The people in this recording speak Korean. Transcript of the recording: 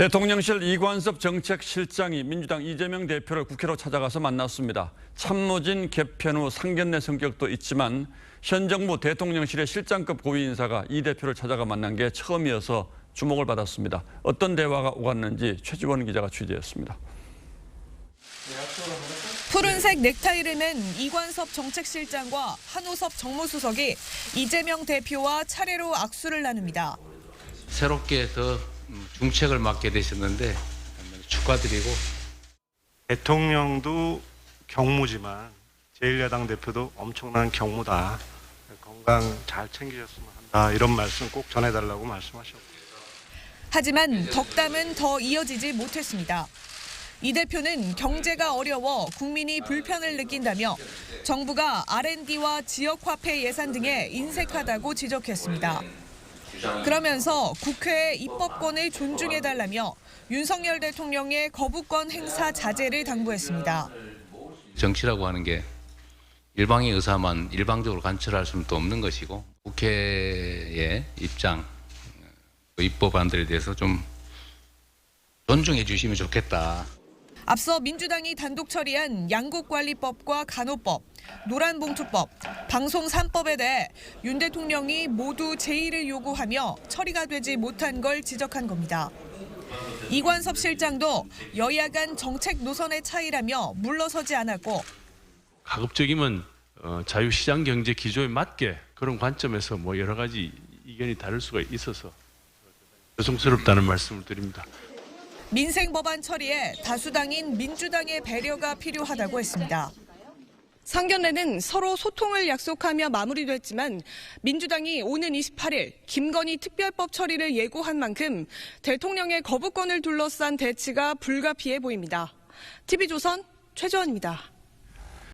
대통령실 이관섭 정책실장이 민주당 이재명 대표를 국회로 찾아가서 만났습니다. 참모진 개편 후 상견례 성격도 있지만 현 정부 대통령실의 실장급 고위 인사가 이 대표를 찾아가 만난 게 처음이어서 주목을 받았습니다. 어떤 대화가 오갔는지 최지원 기자가 취재했습니다. 푸른색 넥타이를 맨 이관섭 정책실장과 한우섭 정무수석이 이재명 대표와 차례로 악수를 나눕니다. 새롭게 더 음, 중책을 맡게 되셨는데 축하드리고 대통령도 경무지만 제1야당 대표도 엄청난 경무다. 건강 잘 챙기셨으면 한다. 이런 말씀 꼭 전해달라고 말씀하셨고. 하지만 덕담은 더 이어지지 못했습니다. 이 대표는 경제가 어려워 국민이 불편을 느낀다며 정부가 R&D와 지역화폐 예산 등에 인색하다고 지적했습니다. 그러면서 국회의 입법권을 존중해달라며 윤석열 대통령의 거부권 행사 자제를 당부했습니다. 정치라고 하는 게 일방의 의사만 일방적으로 관철할 수는 또 없는 것이고 국회의 입장, 그 입법안들에 대해서 좀 존중해 주시면 좋겠다. 앞서 민주당이 단독 처리한 양국관리법과 간호법, 노란봉투법, 방송 3법에 대해 윤 대통령이 모두 제의를 요구하며 처리가 되지 못한 걸 지적한 겁니다. 이관섭 실장도 여야 간 정책 노선의 차이라며 물러서지 않았고 가급적이면 어, 자유시장 경제 기조에 맞게 그런 관점에서 뭐 여러 가지 이견이 다를 수가 있어서 죄송스럽다는 말씀을 드립니다. 민생 법안 처리에 다수당인 민주당의 배려가 필요하다고 했습니다. 상견례는 서로 소통을 약속하며 마무리됐지만 민주당이 오는 28일 김건희 특별법 처리를 예고한 만큼 대통령의 거부권을 둘러싼 대치가 불가피해 보입니다. TV조선 최재원입니다.